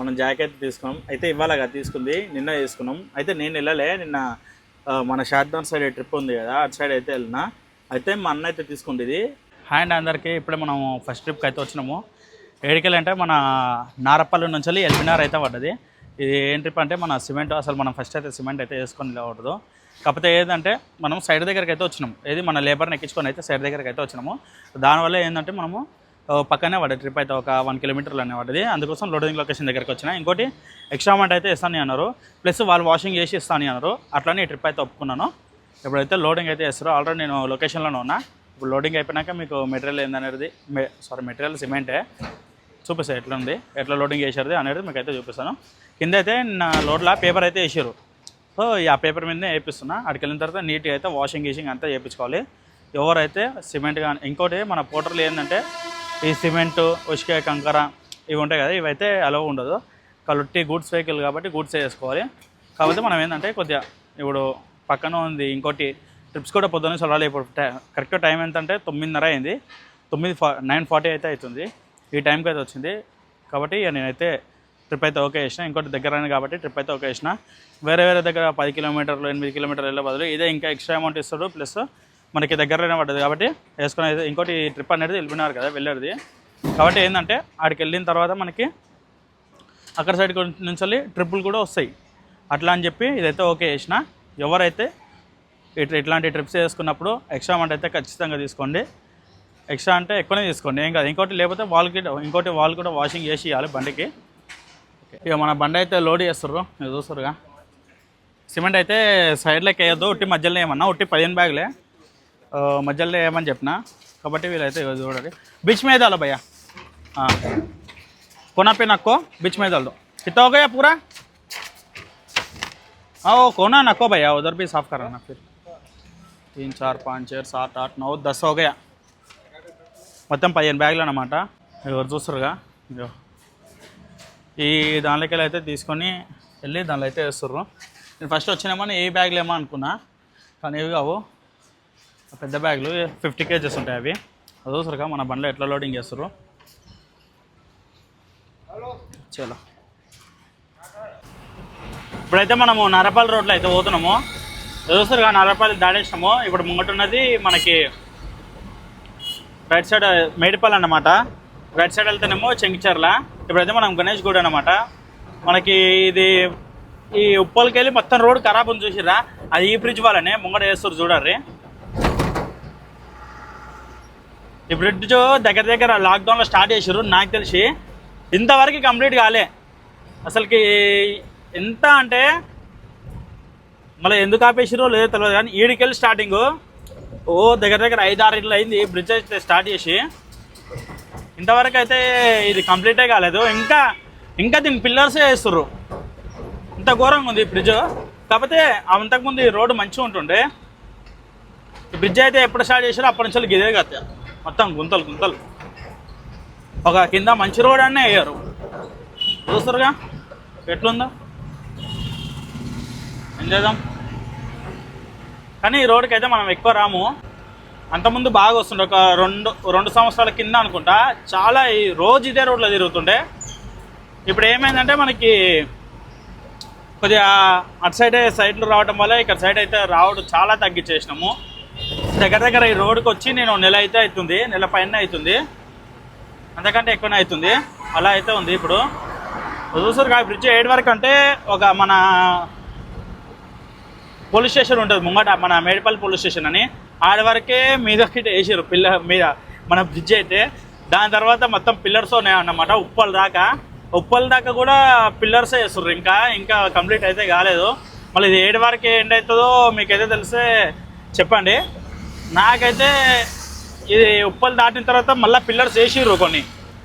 మనం జాకెట్ తీసుకున్నాం. అయితే ఇవాళగా తీసుకుంది. నిన్న తీసుకున్నాం. అయితే నేను వెళ్ళలే. నిన్న మన షార్దాన్ సైడ్ ట్రిప్ ఉంది కదా అటు సైడ్ అయితే వెళ్ళినా. అయితే మా అన్న అయితే తీసుకుంది ఇది హాయ్ అండ్ అందరికీ. ఇప్పుడే మనం ఫస్ట్ ట్రిప్కి అయితే వచ్చినాము. ఏడికెళ్ళి అంటే మన నారపల్లి నుంచి వెళ్ళి ఎల్బినార్ అయితే పడ్డది. ఇది ఏం ట్రిప్ అంటే మన సిమెంట్ అసలు మనం ఫస్ట్ అయితే సిమెంట్ అయితే వేసుకొని వెళ్ళకూడదు కాకపోతే ఏదంటే మనం సైడ్ దగ్గరికి అయితే వచ్చినాం. ఏది మన లేబర్ని ఎక్కించుకొని అయితే సైడ్ దగ్గరికి అయితే వచ్చినాము. దానివల్ల ఏంటంటే మనము పక్కనే వాడే ట్రిప్ అయితే ఒక వన్ కిలోమీటర్లు అనే పడ్డది అందుకోసం లోడింగ్ లొకేషన్ దగ్గరికి వచ్చిన. ఇంకోటి ఎక్స్ట్రా అమౌంట్ అయితే ఇస్తాను అన్నారు. ప్లస్ వాళ్ళు వాషింగ్ చేసి ఇస్తాను అన్నారు. అట్లానే ఈ ట్రిప్ అయితే ఒప్పుకున్నాను. ఇప్పుడైతే లోడింగ్ అయితే చేస్తారు ఆల్రెడీ నేను లొకేషన్లోనే ఉన్నా. ఇప్పుడు లోడింగ్ అయిపోయినాక మీకు మెటీరియల్ ఏందనేది సారీ మెటీరియల్ సిమెంటే చూపిస్తాను ఎట్లా ఉంది ఎట్లా లోడింగ్ చేశారు అనేది మీకు అయితే చూపిస్తాను. కింద అయితే నా లోడ్లో పేపర్ అయితే వేసారు సో ఆ పేపర్ మీదనే వేపిస్తున్నా. అక్కడికి వెళ్ళిన తర్వాత నీట్గా అయితే వాషింగ్ గీషింగ్ అంతా చేయించుకోవాలి ఎవరైతే సిమెంట్ కానీ ఇంకోటి మన పోటర్లు ఏంటంటే ఈ సిమెంట్ ఉసికే కంకర ఇవి ఉంటాయి కదా ఇవైతే అలవ్ ఉండదు. కలుట్టి గూడ్స్ వెహికల్ కాబట్టి గూడ్స్ చేసుకోవాలి. కాకపోతే మనం ఏంటంటే కొద్దిగా ఇప్పుడు పక్కన ఉంది ఇంకోటి ట్రిప్స్ కూడా పొద్దున్న చల్లాలి ఇప్పుడు కరెక్ట్ టైం ఎంతంటే తొమ్మిదిన్నర అయింది. తొమ్మిది ఫా నైన్ ఫార్టీ అయితే అవుతుంది ఈ టైంకి అయితే వచ్చింది. కాబట్టి నేనైతే ట్రిప్ అయితే ఓకే చేసిన. ఇంకోటి దగ్గర కాబట్టి ట్రిప్ అయితే ఓకే చేసిన. వేరే వేరే దగ్గర పది కిలోమీటర్లు ఎనిమిది కిలోమీటర్లు వెళ్ళే బదులు ఇదే ఇంకా ఎక్స్ట్రా అమౌంట్ ఇస్తాడు. ప్లస్ మనకి దగ్గరలోనే పడ్డది కాబట్టి వేసుకుని ఇంకోటి ట్రిప్ అనేది వెళ్ళిపోయినారు కదా వెళ్ళేది కాబట్టి ఏంటంటే ఆడికి వెళ్ళిన తర్వాత మనకి అక్కడ సైడ్ నుంచి వెళ్ళి ట్రిప్పులు కూడా వస్తాయి. అట్లా అని చెప్పి ఇదైతే ఓకే చేసిన. ఎవరైతే ఇట్లా ఇట్లాంటి ట్రిప్స్ చేసుకున్నప్పుడు ఎక్స్ట్రా అమౌంట్ అయితే ఖచ్చితంగా తీసుకోండి. ఎక్స్ట్రా అంటే ఎక్కువనే తీసుకోండి. ఏం కాదు ఇంకోటి లేకపోతే వాళ్ళకి ఇంకోటి వాళ్ళు కూడా వాషింగ్ చేసి ఇవ్వాలి బండికి. ఇక మన బండి అయితే లోడ్ చేస్తారు మీరు చూస్తారుగా సిమెంట్ అయితే సైడ్లోకి వేయద్దు ఉట్టి మధ్యలో ఏమన్నా ఉట్టి పదిహేను బ్యాగులే. మధ్యలో ఏమని చెప్పిన కాబట్టి వీళ్ళైతే ఇగో చూడండి बीच में डालो भैया हाँ कोना पे नक्को बीच में डाल दो कितना हो गया पूरा हाँ वो कोना नक्को भैया उधर भी साफ कराना फिर तीन चार पाँच छः सात आठ नौ दस हो गया మొత్తం పదిహేను బ్యాగులు అనమాట ఎవరు చూస్తారుగా ఇగో ఈ దానిలోకి వెళ్ళి అయితే తీసుకొని వెళ్ళి దానిలో అయితే వేస్తుర్రు నేను ఫస్ట్ వచ్చినామని ఏ బ్యాగులు ఏమో అనుకున్నా కానీ ఇవి కావు ఆ పెద్ద బ్యాగులు ఫిఫ్టీ కేజెస్ ఉంటాయి అవి. అదో సరిగా మన బండ్లో ఎట్లా లోడింగ్ చేస్తారు చలో. ఇప్పుడైతే మనము నరపల్లి రోడ్లో అయితే పోతున్నాము. ఏదో సరిగా నరపాలి దాడేసినాము ఇప్పుడు ముంగట ఉన్నది మనకి రైట్ సైడ్ మేడిపల్లి అన్నమాట. రైట్ సైడ్ వెళ్తేనేమో చెంగిచర్ల. ఇప్పుడైతే మనం గణేష్ గూడ అనమాట మనకి ఇది ఈ ఉప్పలకి వెళ్ళి మొత్తం రోడ్ ఖరాబ్ ఉంది చూసిరా అది ఈ బ్రిడ్జ్ వాళ్ళనే ముంగట వేస్తారు చూడర్రి. ఈ బ్రిడ్జ్ దగ్గర దగ్గర లాక్డౌన్లో స్టార్ట్ చేసారు నాకు తెలిసి. ఇంతవరకు కంప్లీట్ కాలే. అసలుకి ఎంత అంటే మళ్ళీ ఎందుకు ఆపేసిరో లేదో తెలియదు కానీ ఈడికెళ్ళి స్టార్టింగ్ ఓ దగ్గర దగ్గర ఐదు ఆరు ఇళ్ళు అయింది బ్రిడ్జ్ అయితే స్టార్ట్ చేసి. ఇంతవరకు అయితే ఇది కంప్లీటే కాలేదు. ఇంకా ఇంకా దీని పిల్లర్సే వేస్తుర్రు. ఇంత ఘోరంగా ఉంది ఈ బ్రిడ్జ్ కాకపోతే అంతకుముందు ఈ రోడ్డు మంచిగా ఉంటుండే. ఈ బ్రిడ్జ్ అయితే ఎప్పుడు స్టార్ట్ చేసారో అప్పటి నుంచి గిదే కదా మొత్తం గుంతలు గుంతలు. ఒక కింద మంచి రోడ్ అన్నీ వేయరు. చూస్తారుగా? ఎట్లుందో? ఏం చేద్దాం? కానీ ఈ రోడ్కి అయితే మనం ఎక్కువ రాము. అంతకుముందు బాగా వస్తుండే. ఒక రెండు రెండు సంవత్సరాల కింద అనుకుంటా. చాలా ఈ రోజు ఇదే రోడ్లో తిరుగుతుండే. ఇప్పుడు ఏమైందంటే మనకి కొద్దిగా అటు సైడ్ సైడ్లు రావడం వల్ల ఇక్కడ సైడ్ అయితే రావడం చాలా తగ్గించేసినాము. దగ్గర దగ్గర ఈ రోడ్కి వచ్చి నేను నెల అయితే అవుతుంది నెల పైన అవుతుంది. అంతకంటే ఎక్కువనే అవుతుంది. అలా అయితే ఉంది ఇప్పుడు. చూసారు ఆ బ్రిడ్జ్ ఏడు వరకు అంటే ఒక మన పోలీస్ స్టేషన్ ఉంటుంది ముంగట మన మేడిపల్లి పోలీస్ స్టేషన్ అని. ఆడ వరకే మీదకి వేసారు పిల్ల మీద మన బ్రిడ్జ్ అయితే. దాని తర్వాత మొత్తం పిల్లర్స్ ఉన్నాయన్నమాట ఉప్పల్ దాకా. ఉప్పల్ దాకా కూడా పిల్లర్స్ వేస్తారు ఇంకా ఇంకా కంప్లీట్ అయితే కాలేదు. మళ్ళీ ఇది ఏడు వరకు ఎండ్ అవుతుందో మీకైతే తెలిస్తే చెప్పండి. నాకైతే ఇది ఉప్పలు దాటిన తర్వాత మళ్ళీ పిల్లర్స్ వేసిర్రు కొన్ని.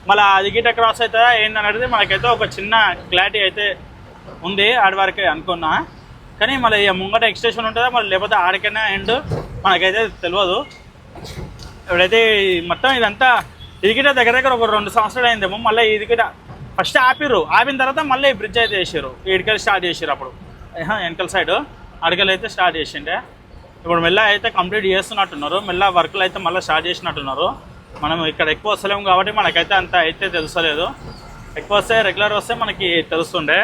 మళ్ళీ అది గిట క్రాస్ అవుతుందా ఏందనేది మనకైతే ఒక చిన్న క్లారిటీ అయితే ఉంది ఆడి వరకే అనుకున్నా. కానీ మళ్ళీ ఇక ముంగట ఎక్స్టేషన్ ఉంటుందా మళ్ళీ లేకపోతే ఆడికైనా ఎండ్ మనకైతే తెలియదు ఇప్పుడైతే మొత్తం ఇదంతా ఇదిగిట దగ్గర దగ్గర ఒక రెండు సంవత్సరాలు అయిందేమో మళ్ళీ ఇదిగిట ఫస్ట్ ఆపిర్రు. ఆపిన తర్వాత మళ్ళీ ఈ బ్రిడ్జ్ అయితే వేసారు ఇడికలు స్టార్ట్ చేసారు అప్పుడు. వెనకల సైడ్ అడకలు అయితే స్టార్ట్ చేసిండే. ఇప్పుడు మెల్ల అయితే కంప్లీట్ చేస్తున్నట్టున్నారు. మెల్ల వర్క్లు అయితే మళ్ళీ స్టార్ట్ చేసినట్టున్నారు. మనం ఇక్కడ ఎక్కువ వస్తలేము కాబట్టి మనకైతే అంత అయితే తెలుసలేదు ఎక్కువ వస్తే రెగ్యులర్ వస్తే మనకి తెలుస్తుండే.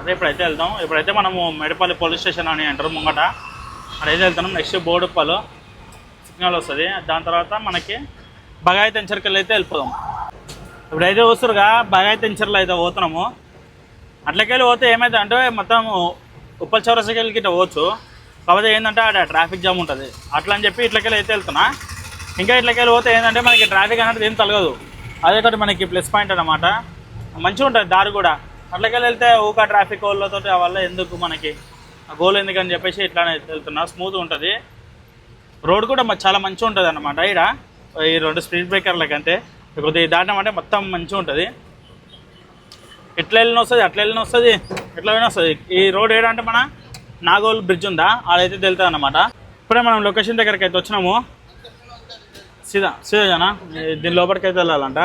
అదే ఇప్పుడైతే వెళ్తాం ఇప్పుడైతే మనము మెడపల్లి పోలీస్ స్టేషన్ అని అంటారు ముంగట. అదైతే వెళ్తున్నాం. నెక్స్ట్ బోడుప్పలు సిగ్నల్ వస్తుంది. దాని తర్వాత మనకి బగాయి తెంచర్కెళ్ళి అయితే వెళ్ళిపోదాం. ఇప్పుడైతే వస్తురుగా బగాయి తెంచర్లో అయితే పోతున్నాము. అట్లకెళ్ళి పోతే ఏమైతే అంటే మొత్తం ఉప్పల్ చౌరసకెళ్ళి ఇట్లా పోవచ్చు. కాకపోతే ఏంటంటే ఆడ ట్రాఫిక్ జామ్ ఉంటుంది. అట్లా అని చెప్పి ఇట్లకెళ్ళి అయితే వెళ్తున్నా. ఇంకా ఇట్లకెళ్ళి పోతే ఏంటంటే మనకి ట్రాఫిక్ అనేది ఏం తలగదు. అదే ఒకటి మనకి ప్లస్ పాయింట్ అనమాట మంచిగా ఉంటుంది దారి కూడా. అట్లకెళ్ళి వెళ్తే ఊక ట్రాఫిక్ వాళ్ళతో వల్ల ఎందుకు మనకి? ఆ గోల్ ఎందుకని చెప్పేసి ఇట్లానే వెళ్తున్నా. స్మూత్ ఉంటుంది. రోడ్ కూడా చాలా మంచిగా ఉంటుంది అనమాట ఇక్కడ ఈ రెండు స్పీడ్ బ్రేకర్లకి అంతే. కొద్దిగా దాటం అంటే మొత్తం మంచిగా ఉంటుంది. ఎట్లా వెళ్ళిన వస్తుంది అట్లా వెళ్ళిన వస్తుంది ఎట్లా వెళ్ళిన వస్తుంది. ఈ రోడ్ ఏడంటే మన నాగోల్ బ్రిడ్జ్ ఉందా? అదైతే తెలుతుంది అనమాట ఇప్పుడే మనం లొకేషన్ దగ్గరికి అయితే వచ్చినాము. సీదా సీదానా దీని లోపలికి అయితే వెళ్ళాలంట.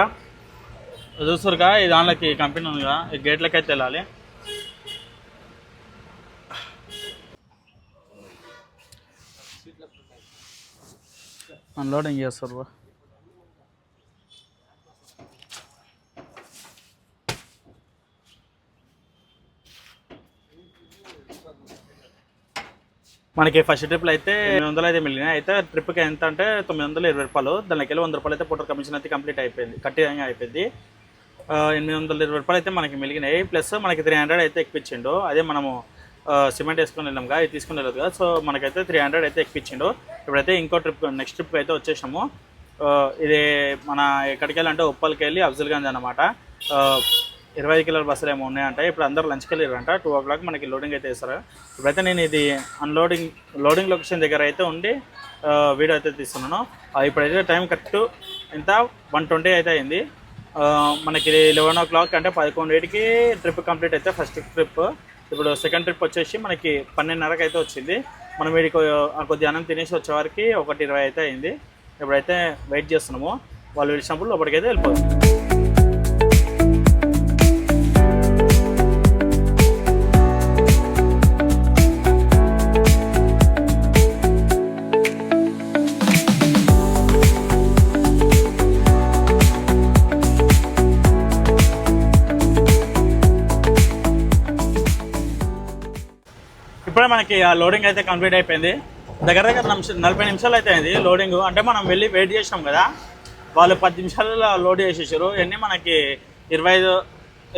చూస్తారుగా ఈ దానిలోకి కంపెనీ ఉందిగా ఈ గేట్లకి అయితే వెళ్ళాలి. అన్లోడింగ్ చేస్తారు మనకి ఫస్ట్ ట్రిప్లో అయితే ఎనిమిది వందలు అయితే మిగిలినాయి. అయితే ట్రిప్కి ఎంత అంటే తొమ్మిది వందల ఇరవై రూపాయలు. దానికి వెళ్ళి వంద రూపాయలు అయితే పుట్టర్ కమిషన్ అయితే కంప్లీట్ అయిపోయింది. కట్టిగా అయిపోయింది. ఎనిమిది వందల ఇరవై రూపాయలు అయితే మనకి మిగిలినాయి. ప్లస్ మనకి త్రీ హండ్రెడ్ అయితే ఎక్కిచ్చిండు. అదే మనము సిమెంట్ వేసుకొని వెళ్ళాం కదా ఇది తీసుకుని వెళ్ళదు కదా. సో మనకైతే త్రీ హండ్రెడ్ అయితే ఎక్కిచ్చిండు. ఇప్పుడైతే ఇంకో ట్రిప్ నెక్స్ట్ ట్రిప్ అయితే వచ్చేసాము ఇది మన ఎక్కడికి వెళ్ళాలంటే ఉప్పల్కి వెళ్ళి అఫ్జల్గంజ్ అనమాట ఇరవై ఐదు కిలోల బస్సులు ఏమో ఉన్నాయంట. ఇప్పుడు అందరూ లంచ్కి వెళ్ళారంట టూ ఓ క్లాక్ మనకి లోడింగ్ అయితే వేస్తారు ఇప్పుడైతే నేను ఇది అన్లోడింగ్ లోడింగ్ లొకేషన్ దగ్గర అయితే ఉండి వీడియో అయితే తీస్తున్నాను. ఇప్పుడైతే టైం కరెక్ట్ ఎంత? వన్ ట్వంటీ అయితే అయింది. మనకి లెవెన్ ఓ క్లాక్ అంటే పదకొండుకి ట్రిప్ కంప్లీట్ అయితే ఫస్ట్ ట్రిప్ ఇప్పుడు సెకండ్ ట్రిప్ వచ్చేసి మనకి పన్నెండున్నరకు అయితే వచ్చింది. మనం వీడికి కొద్ది అన్నం తినేసి వచ్చే ఒకటి ఇరవై అయితే అయింది. ఇప్పుడైతే వెయిట్ చేస్తున్నాము. వాళ్ళు పిలిచినప్పుడు లోపలికైతే వెళ్ళిపోతుంది మనకి ఆ లోడింగ్ అయితే కంప్లీట్ అయిపోయింది. దగ్గర దగ్గర నిమిషం నలభై నిమిషాలు అయితే అయింది లోడింగ్ అంటే మనం వెళ్ళి వెయిట్ చేసినాం కదా వాళ్ళు పది నిమిషాలలో లోడ్ చేసేసారు. ఇవన్నీ మనకి ఇరవై ఐదు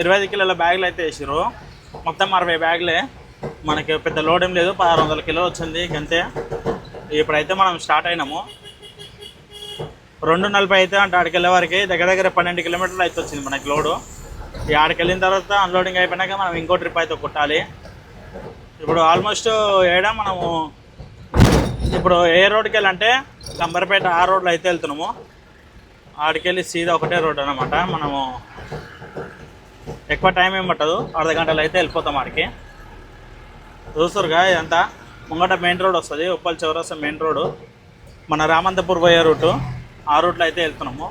ఇరవై ఐదు కిలోల బ్యాగులు అయితే వేసారు మొత్తం అరవై బ్యాగులే. మనకి పెద్ద లోడ్ ఏం లేదు. పదహారు వందల కిలో వచ్చింది అంతే ఇప్పుడైతే మనం స్టార్ట్ అయినాము. రెండు నలభై అయితే అంటే ఆడికి వారికి దగ్గర దగ్గర పన్నెండు కిలోమీటర్లు అయితే వచ్చింది మనకి లోడు ఈ ఆడికి వెళ్ళిన తర్వాత అన్లోడింగ్ అయిపోయినాక మనం ఇంకో ట్రిప్ అయితే కొట్టాలి. ఇప్పుడు ఆల్మోస్ట్ ఏడా మనము ఇప్పుడు ఏ రోడ్కి వెళ్ళంటే కంబర్పేట ఆ రోడ్లో అయితే వెళ్తున్నాము. ఆడికెళ్ళి సీదా ఒకటే రోడ్ అనమాట మనము ఎక్కువ టైం ఏం పట్టదు. అర్ధ గంటలు అయితే వెళ్ళిపోతాం ఆడికి. చూస్తారుగా ఇదంతా. ముంగట మెయిన్ రోడ్ వస్తుంది. ఉప్పల్ చౌరస్తా మెయిన్ రోడ్ మన రామంతపూర్ పోయే రూటు. ఆ రూట్లో అయితే వెళ్తున్నాము.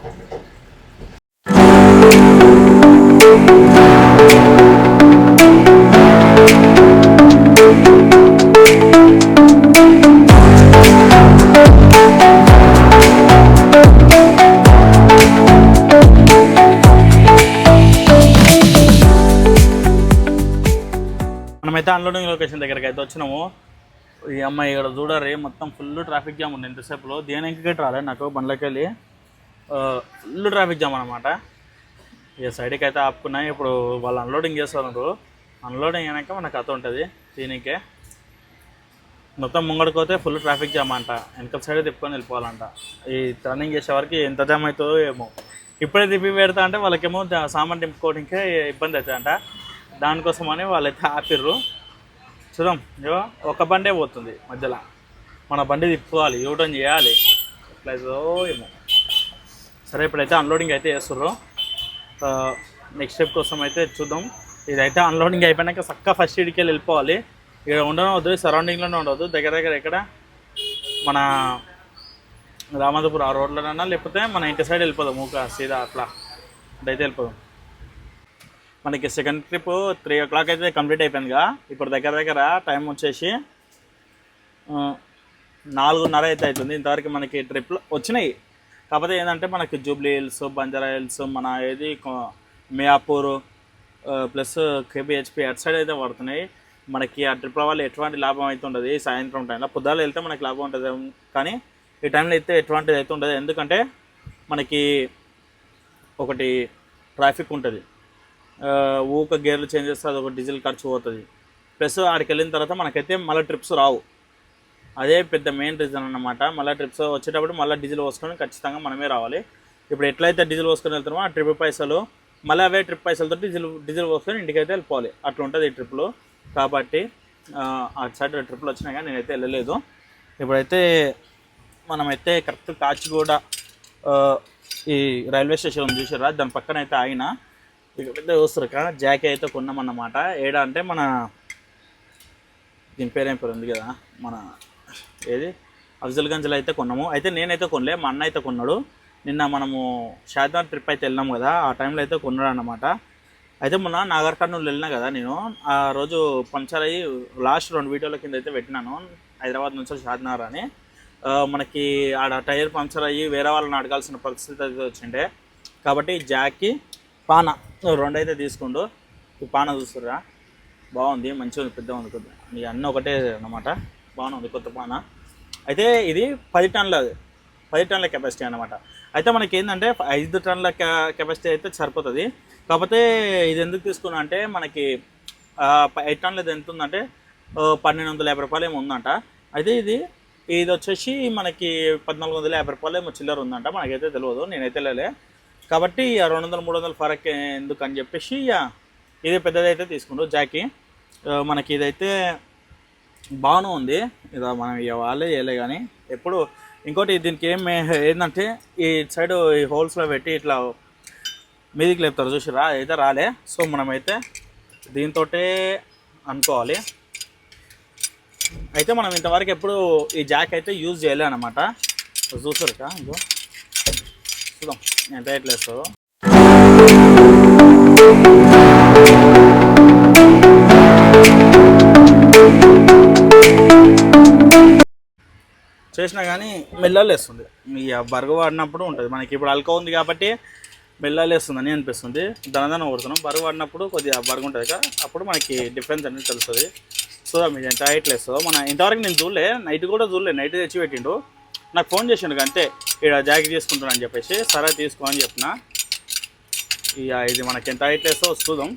మనమైతే అన్లోడింగ్ లొకేషన్ దగ్గరికి అయితే వచ్చినాము. ఈ అమ్మాయి ఇక్కడ చూడరే మొత్తం ఫుల్ ట్రాఫిక్ జామ్ ఉంది ఎంతసేపులో దేనికి గట్టి రాలే నాకు బండ్లకి వెళ్ళి ఫుల్ ట్రాఫిక్ జామ్ అనమాట ఇక సైడ్కి అయితే ఆపుకున్నాయి ఇప్పుడు వాళ్ళు అన్లోడింగ్ చేస్తున్నారు. అన్లోడింగ్ అయినాక మన కథ ఉంటుంది దీనికే. మొత్తం ముంగడిపోతే ఫుల్ ట్రాఫిక్ జామ్ అంట. వెనక సైడ్ తిప్పుకొని వెళ్ళిపోవాలంట. ఈ టర్నింగ్ చేసే వరకు ఎంత జామ్ అవుతుందో ఏమో. ఇప్పుడే తిప్పి పెడతా అంటే వాళ్ళకేమో సామాన్ తిప్పుకోవడానికే ఇబ్బంది అవుతుందంట. దానికోసమని వాళ్ళైతే ఆపిర్రు. చూద్దాం ఇగో ఒక బండే పోతుంది మధ్యలో. మన బండి తిప్పుకోవాలి యూటర్న్ చేయాలి. ఎట్లయితే ఏమో. సరే ఇప్పుడైతే అన్లోడింగ్ అయితే చేస్తుర్రు. నెక్స్ట్ స్టెప్ కోసం అయితే చూద్దాం. ఇదైతే అన్లోడింగ్ అయిపోయినాక చక్కగా ఫస్ట్ ఇడికి వెళ్ళి వెళ్ళిపోవాలి. ఇక్కడ ఉండడం వద్దు సరౌండింగ్లోనే ఉండవద్దు దగ్గర దగ్గర ఎక్కడ మన రామాధపురం ఆ రోడ్లోనన్నా లేకపోతే మన ఇంటి సైడ్ వెళ్ళిపోదాం ఊక సీదా అట్లా. అయితే వెళ్ళిపోదాం. మనకి second trip three o'clock అయితే కంప్లీట్ అయిపోయిందిగా. ఇప్పుడు దగ్గర దగ్గర టైం వచ్చేసి నాలుగున్నర అయితే అవుతుంది ఇంతవరకు మనకి ట్రిప్లు వచ్చినాయి. కాకపోతే ఏంటంటే మనకి జూబ్లీ హిల్స్ బంజారా హిల్స్ మన ఏది మియాపూర్ ప్లస్ కేబిహెచ్పి అటు సైడ్ అయితే పడుతున్నాయి. మనకి ఆ ట్రిప్ల వల్ల ఎటువంటి లాభం అయితే ఉండదు. సాయంత్రం టైంలో పొద్దున్న వెళ్తే మనకి లాభం ఉంటుంది. కానీ ఈ టైంలో అయితే ఎటువంటిది అయితే ఉండదు. ఎందుకంటే మనకి ఒకటి ట్రాఫిక్ ఉంటుంది. ఊక గేర్లు చేంజ్ చేస్తే అది ఒక డీజిల్ ఖర్చు పోతుంది. ప్లస్ ఆడికి వెళ్ళిన తర్వాత మనకైతే మళ్ళీ ట్రిప్స్ రావు. అదే పెద్ద మెయిన్ రీజన్ అన్నమాట. మళ్ళీ ట్రిప్స్ వచ్చేటప్పుడు మళ్ళీ డీజిల్ పోసుకొని ఖచ్చితంగా మనమే రావాలి. ఇప్పుడు ఎట్లయితే డీజిల్ పోసుకొని వెళ్తామో ఆ ట్రిప్ పైసలు మళ్ళీ అవే ట్రిప్ పైసలతో డీజిల్ డీజిల్ పోసుకొని ఇంటికైతే వెళ్ళిపోవాలి. అట్లా ఉంటుంది ఈ ట్రిప్లో. కాబట్టి ఆ, అటు సైడ్ ట్రిప్లు వచ్చినా కానీ నేనైతే వెళ్ళలేదు. ఇప్పుడైతే మనమైతే కరెక్ట్ కాచిగూడ ఈ రైల్వే స్టేషన్ చూసారా దాని పక్కన అయితే ఆగిన. ఇక్కడైతే చూస్తారు కదా. జాకీ అయితే కొన్నామన్నమాట. ఏడా అంటే మన దీని పేరేం పేరు ఉంది కదా? మన ఏది? అఫ్జల్గంజ్లో అయితే కొన్నాము. అయితే నేనైతే కొనలే మా అన్న అయితే కొన్నాడు. నిన్న మనము షాద్వాన్ ట్రిప్ అయితే వెళ్ళాము కదా ఆ టైంలో అయితే కొన్నాడు అన్నమాట అయితే మొన్న నాగర్ కర్నూలు వెళ్ళినా కదా నేను ఆ రోజు పంచర్ అయ్యి లాస్ట్ రెండు వీడియోల కింద అయితే పెట్టినాను హైదరాబాద్ నుంచి షాద్నగర్ అని. మనకి ఆడ టైర్ పంచర్ అయ్యి వేరే వాళ్ళని అడగాల్సిన పరిస్థితి అయితే వచ్చిండే. కాబట్టి జాకీ పాన. రెండు అయితే తీసుకుండు. ఈ పాన చూస్తురా బాగుంది మంచిగా ఉంది పెద్దగా ఉంది కొద్దిగా. ఈ అన్నీ ఒకటే అన్నమాట. బాగుంది కొత్త పాన. అయితే ఇది పది టన్నుల పది టన్నుల కెపాసిటీ అనమాట అయితే మనకి ఏంటంటే ఐదు టన్నుల కెపాసిటీ అయితే సరిపోతుంది. కాకపోతే ఇది ఎందుకు తీసుకున్నా అంటే మనకి ఆ, ప- ఐదు ఎంత ఉందంటే పన్నెండు వందల యాభై రూపాయలు ఏమో ఉందంట. అయితే ఇది ఇది వచ్చేసి మనకి పద్నాలుగు వందల యాభై రూపాయలు ఏమో చిల్లర ఉందంట. మనకైతే తెలియదు నేనైతే వెళ్ళలే. కాబట్టి రెండు వందలు మూడు వందల ఫరక్ ఎందుకు అని చెప్పేసి ఇక పెద్దదైతే తీసుకుంటాం జాకీ మనకి ఇదైతే బాగానే ఉంది. ఇదా మనం ఇక వాళ్ళే చేయలే కానీ ఎప్పుడు ఇంకోటి దీనికి ఏం ఏంటంటే ఈ సైడ్ ఈ హోల్స్లో పెట్టి ఇట్లా మీదికి లేపుతారు. చూసిరా అయితే రాలే. సో మనమైతే దీంతో అనుకోవాలి. అయితే మనం ఇంతవరకు ఎప్పుడు ఈ జాక్ అయితే యూజ్ చేయలే అనమాట చూసారు కా ఇంకో చూద్దాం. ఎంత ఎట్లా వేస్తుందో చేసినా కానీ మెల్లలేస్తుంది మీ ఆ బరుగు వాడినప్పుడు ఉంటుంది. మనకి ఇప్పుడు అల్క ఉంది కాబట్టి మెల్లలేస్తుందని అనిపిస్తుంది. దనదన కొడుతున్నాం. బరువు వాడినప్పుడు కొద్దిగా బరుగు ఉంటుంది కదా అప్పుడు మనకి డిఫరెన్స్ అనేది తెలుస్తుంది. సో మీరు ఎంత హైట్ వేస్తుందో. మన ఇంతవరకు నేను చూడలే. నైట్ కూడా చూడలే. నైట్ తెచ్చి పెట్టిండు. నాకు ఫోన్ చేసిండు అంతే ఇక్కడ జాకెట్ తీసుకుంటున్నా అని చెప్పేసి సరే తీసుకో అని చెప్పిన. ఇక ఇది మనకి ఎంత హైట్ చూద్దాం.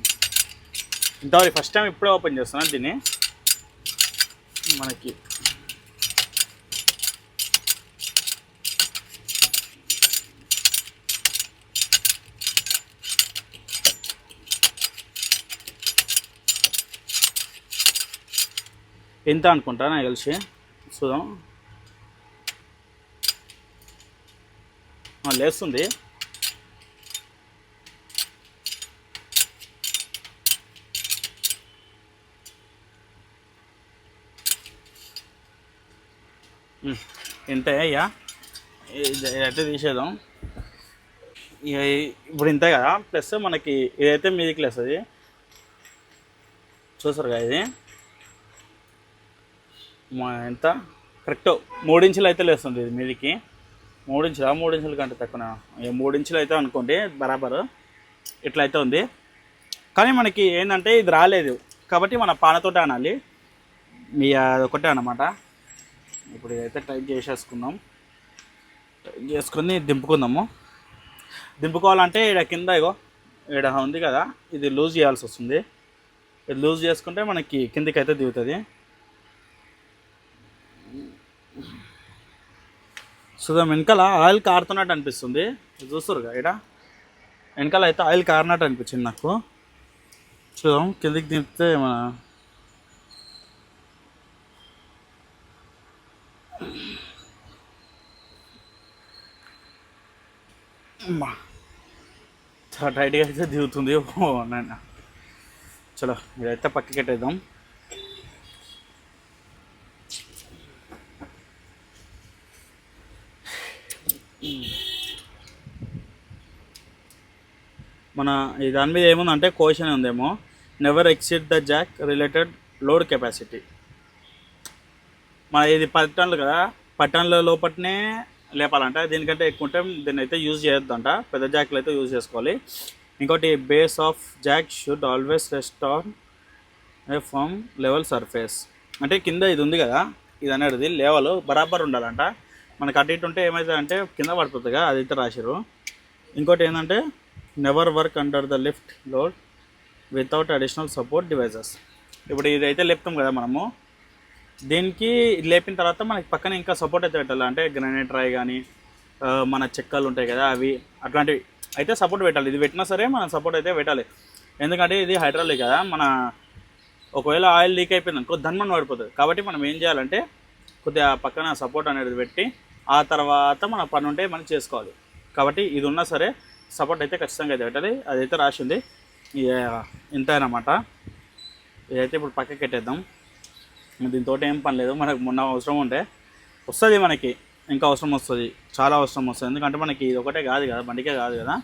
ఇంతవరకు ఫస్ట్ టైం ఇప్పుడే ఓపెన్ చేస్తున్నాను దీన్ని. మనకి ఎంత అనుకుంటా నాకు తెలిసి చూద్దాం. లేస్తుంది ఇంతే అయ్యా. ఇదైతే తీసేద్దాం. ఇప్పుడు ఇంతే కదా. ప్లస్ మనకి ఇదైతే మీదికి లేస్తుంది. చూసారు కదా ఇది? మా ఎంత? కరెక్ట్ మూడించులు అయితే లేస్తుంది ఇది మీదికి. మూడించులా మూడించుల కంటే తక్కువ మూడించులు అయితే అనుకోండి బరాబరు. ఇట్లయితే ఉంది. కానీ మనకి ఏంటంటే ఇది రాలేదు. కాబట్టి మన పానతోటే అనాలి. మీ అదొకటే అనమాట ఇప్పుడు ఇదైతే టైప్ చేసేసుకుందాం. టైప్ చేసుకుని దింపుకుందాము. దింపుకోవాలంటే ఇక్కడ కింద ఇగో ఇక్కడ ఉంది కదా ఇది లూజ్ చేయాల్సి వస్తుంది. ఇది లూజ్ చేసుకుంటే మనకి కిందికి అయితే దిగుతుంది. సుధం వెనకాల ఆయిల్ కారుతున్నట్టు అనిపిస్తుంది. చూస్తారుగా ఇక్కడ వెనకాల అయితే ఆయిల్ కారినట్టు అనిపించింది నాకు. చూద్దాం కిందికి దింపితే మన చాలా టైట్గా అయితే దిగుతుంది. ఓ నాయన. చలో ఇదైతే పక్కకెట్టేద్దాం మన దాని మీద ఏముందంటే క్వశ్చన్ ఉందేమో. Never exceed the jack related load capacity మన ఇది పది కదా. పది టన్నుల లోపలనే లేపాలంట. దీనికంటే ఎక్కువ ఉంటే దీన్ని అయితే యూజ్ చేయొద్దంట. పెద్ద జాక్లు అయితే యూజ్ చేసుకోవాలి. ఇంకోటి base of jack should always rest on a firm level surface అంటే కింద ఇది ఉంది కదా. ఇది అనేది లెవెల్ బరాబర్ ఉండాలంట. మనకు అటు ఇటు ఉంటే ఏమవుతుందంటే కింద పడిపోతుందిగా అది అయితే రాసిరు ఇంకోటి ఏంటంటే never work under the lift load without additional support devices ఇప్పుడు ఇదైతే లేపుతాం కదా మనము. దీనికి లేపిన తర్వాత మనకి పక్కన ఇంకా సపోర్ట్ అయితే పెట్టాలి? అంటే గ్రానైట్ రాయి కానీ మన చెక్కలు ఉంటాయి కదా అవి అట్లాంటివి అయితే సపోర్ట్ పెట్టాలి. ఇది పెట్టినా సరే మనం సపోర్ట్ అయితే పెట్టాలి. ఎందుకంటే ఇది హైడ్రాలిక్ కదా మన ఒకవేళ ఆయిల్ లీక్ అయిపోయింది అనుకో ధన్మన్ పడిపోతుంది. కాబట్టి మనం ఏం చేయాలంటే కొద్దిగా పక్కన సపోర్ట్ అనేది పెట్టి ఆ తర్వాత మన పని ఉంటే మనం చేసుకోవాలి. కాబట్టి ఇది ఉన్నా సరే సపోర్ట్ అయితే ఖచ్చితంగా అయితే పెట్టాలి అదైతే రాసి ఉంది ఇక ఇంత అనమాట ఇదైతే ఇప్పుడు పక్కకి పెట్టేద్దాం దీంతో ఏం పని లేదు. మనకు మొన్న అవసరం ఉంటే వస్తుంది మనకి. ఇంకా అవసరం వస్తుంది. చాలా అవసరం వస్తుంది. ఎందుకంటే మనకి ఇది ఒకటే కాదు కదా. బండికే కాదు కదా.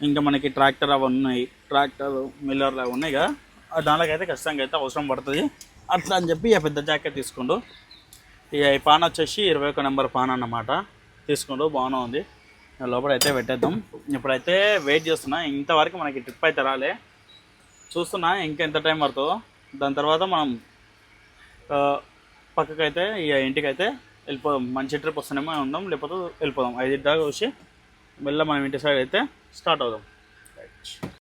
ఇంకా మనకి ట్రాక్టర్ అవి ఉన్నాయి. ట్రాక్టర్ మిల్లర్లు అవి ఉన్నాయి కదా. ఆ దానికైతే ఖచ్చితంగా అయితే అవసరం పడుతుంది. అట్లా అని చెప్పి ఇక పెద్ద జాకెట్ తీసుకుండు ఇక ఈ పాన్ వచ్చేసి ఇరవై ఒక నెంబర్ పాన్ అన్నమాట. తీసుకుండు బాగానే ఉంది. లోపల అయితే పెట్టేద్దాం. ఇప్పుడైతే వెయిట్ చేస్తున్నా. ఇంతవరకు మనకి ట్రిప్ అయితే రాలే. చూస్తున్నా ఎంత టైం పడుతుందో. దాని తర్వాత మనం పక్కకైతే ఇక ఇంటికైతే వెళ్ళిపోదాం. మంచి ట్రిప్ వస్తున్నామో ఉందాం. లేకపోతే వెళ్ళిపోదాం. ఐదు దాకా వచ్చి మళ్ళీ మనం ఇంటి సైడ్ అయితే స్టార్ట్ అవుదాం.